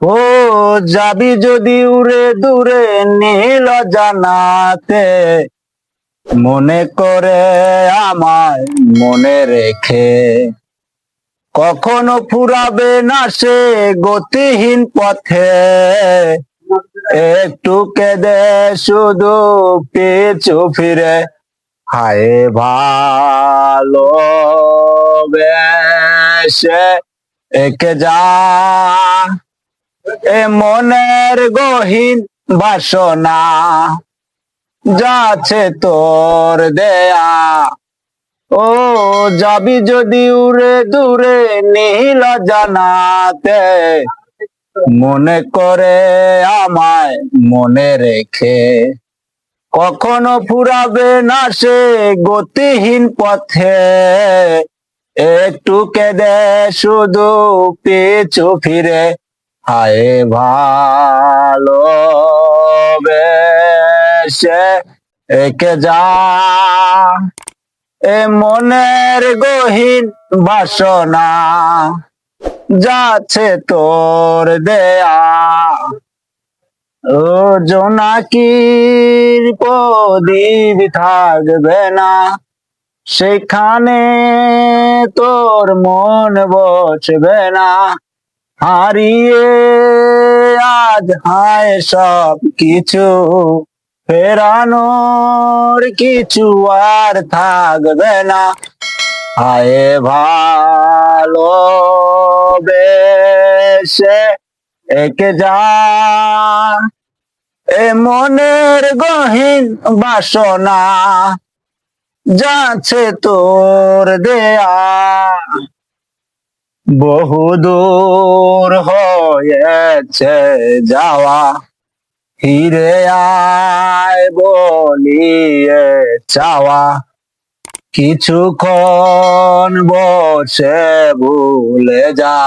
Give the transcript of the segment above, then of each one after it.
ও যাবি যদি উড়ে দূরে নীল জানাতে, মনে করে আমায় মনে রেখে। কখনো ফুরাবে না সে গতিহীন পথে, একটু কেঁদে শুধু পিছু ফিরে, হায় ভালো বেশে একে যা। এ মনের গহীন বাসনা যাচ্ছে তোর দেয়া। ও যাবি যদি উড়ে দূরে নীল জানাতে, মনে করে আমায় মনে রেখে। কখনো ফুরাবে না সে গতিহীন পথে, একটু কেঁদে শুধু পিছু ফিরে হায় ভালো বেশে একে যা। এ মনের গহীন বাসনা যাচ্ছে তোর দেয়া। ও জোনাকির প্রদীপ থাকবে না, সেখানে তোর মন বসবে না। হারিয়ে আজ হায় সব কিছু। ফেরানোর কিছু আর থাকবে না। হায় ভালো বেশে একে যা। এ মনের গহীন বাসনা যাচ্ছে তোর দেয়া। বহুদূর হয়েছে যাওয়া। ফিরে আয় বলিয়ে চাওয়া। কিছুক্ষণ বসে ভুলে যা।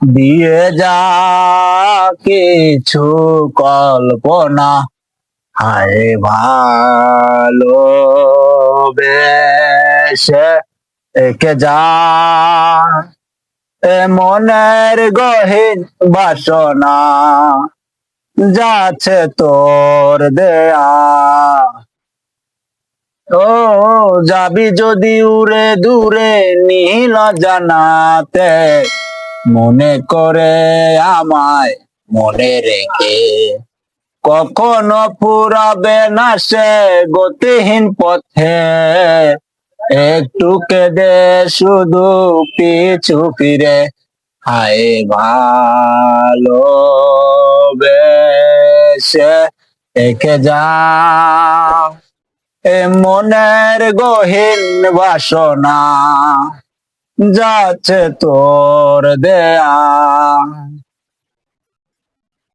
দিয়ে যা কিছু কল্পনা। হায় ভালো বেশে একে যা। মনের গহীন বাসনা যাচ্ছে তোর দেয়া। ও, যাবি যদি উড়ে দূরে নীল জানাতে মনে করে আমায় মনে রেখে। কখনো পুরাবে না সে গতিহীন পথে একটু কেঁদে শুধু পিছু ফিরে। হায় ভালো বেশে একে যা এ মনের গহীন বাসনা যাচ্ছে তোর দেয়া।